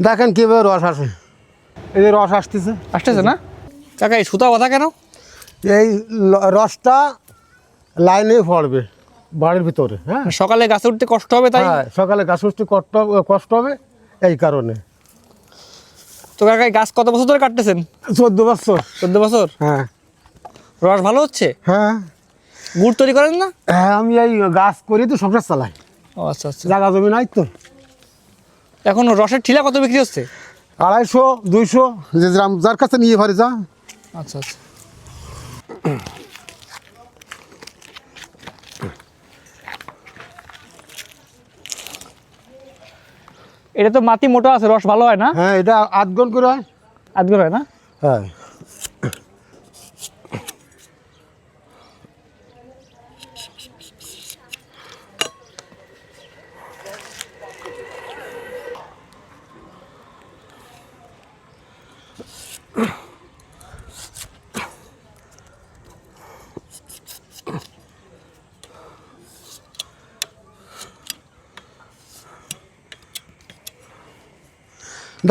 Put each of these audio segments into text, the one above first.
দেখেন কীভাবে রস আসে। এই যে রস আসতেছে। আসতেছে না? কাকা এই সুতা বাঁধা কেন? এই রসটা লাইনে পড়বে বাড়ির ভিতরে হ্যাঁ? সকালে গাছে উঠতে কষ্ট হবে তাই? হ্যাঁ সকালে গাছ উঠতে কষ্ট কষ্ট হবে এই কারণে। তো কাকা গাছ কত বছর ধরে কাটতেছেন? চোদ্দ বছর। চোদ্দ বছর? হ্যাঁ। রস ভালো হচ্ছে? হ্যাঁ। গুড় তৈরি করেন না? হ্যাঁ আমি এই গাছ করি তো সংসার চালাই। আচ্ছা আচ্ছা। জায়গা জমি নাই তো। এখন রসের ঠিলা কত বিক্রি হচ্ছে? আড়াইশো দুইশো যে যার- যার কাছে নিয়ে পারে যা। আচ্ছা আচ্ছা। এটা তো মাটি মোটা আছে রস ভালো হয় না? হ্যাঁ এটা আধ গুণ করে হয়। আজকের হয় না? হ্যাঁ।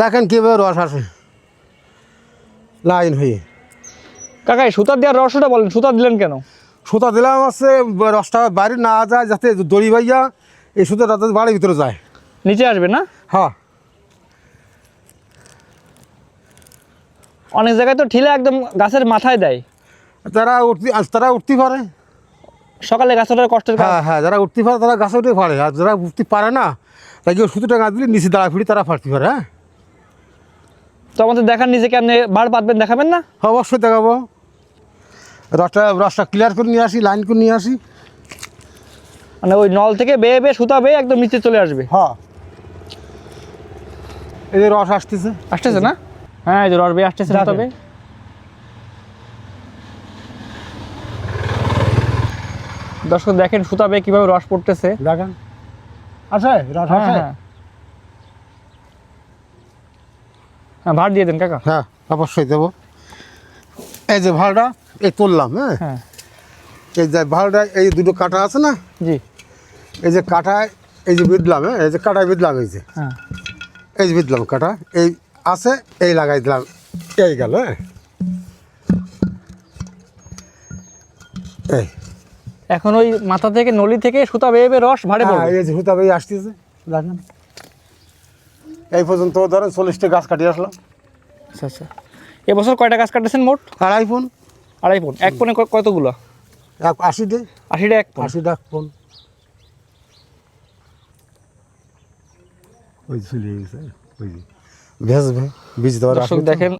দেখেন কীভাবে রস আসে। লাইন হয়ে। কাকা সুতা দেওয়ার রসটা বলেন সুতা দিলেন কেন? সুতা দিলাম আছে রসটা বাইরে না যায় যাতে দড়ি বাইয়া এই সুতাটা বাড়ির ভিতরে যায়। নিচে আসবে না? হ্যাঁ। অনেক জায়গায় তো ঠিলা একদম গাছের মাথায় দেয়। তারা উঠতে তারা উঠতে পারে। সকালে গাছ ওঠার কষ্টের হ্যাঁ হ্যাঁ যারা উঠতে পারে তারা গাছে উঠে পারে। আর যারা উঠতে পারে না তাকে সুতোটা গাছ দিলে নিচে দাঁড়া ফিরে তারা ফাটতে পারে হ্যাঁ? তো আমাদের দেখান নিজেকে আপনি বার পাতবেন দেখাবেন না? অবশ্যই দেখাবো। রসটা রসটা ক্লিয়ার করে নিয়ে আসি লাইন করে নিয়ে আসি। মানে ওই নল থেকে বেয়ে বেয়ে সুতা বেয়ে একদম নিচে চলে আসবে। হ্যাঁ। এই যে রস আসতেছে। আসতেছে না? হ্যাঁ এই যে রস বেয়ে আসতেছে। তবে? দর্শক দেখেন সুতা বেয়ে কীভাবে রস পড়তেছে। দেখেন। আসে রস হ্যাঁ হ্যাঁ। হ্যাঁ ভাড় দিয়ে দেন কাকা। হ্যাঁ অবশ্যই দেবো। এই যে ভাড়টা এই তুললাম হ্যাঁ? হ্যাঁ। এই যে ভাড়টা এই দুটো কাটা আছে না? জি। এই যে কাটায় এই যে বিদলাম হ্যাঁ? এই যে কাটায় বিদলাম এই যে। হ্যাঁ। এই যে বিদলাম কাটা এই আছে এই লাগাই দিলাম। এই গেল হ্যাঁ এই। এখন ওই মাথা থেকে নলি থেকে সুতা বেয়ে বেয়ে রস ভাড়ে হ্যাঁ, পড়বে। এই যে হুতা বেয়ে আসতেছে দেখেন। এই পর্যন্ত ধরেন চল্লিশটা গাছ কাটিয়ে আসলাম। আচ্ছা আচ্ছা। এবছর কয়টা গাছ কাটতেছেন মোট? আড়াই ফোন। আড়াই ফোন। এক ক- কতগুলো? এক আশিটে। আশিটা এক আশিটা ফোন। ওই চলে গেছে ওই ভেজবে বীজ দেওয়ার দেখেন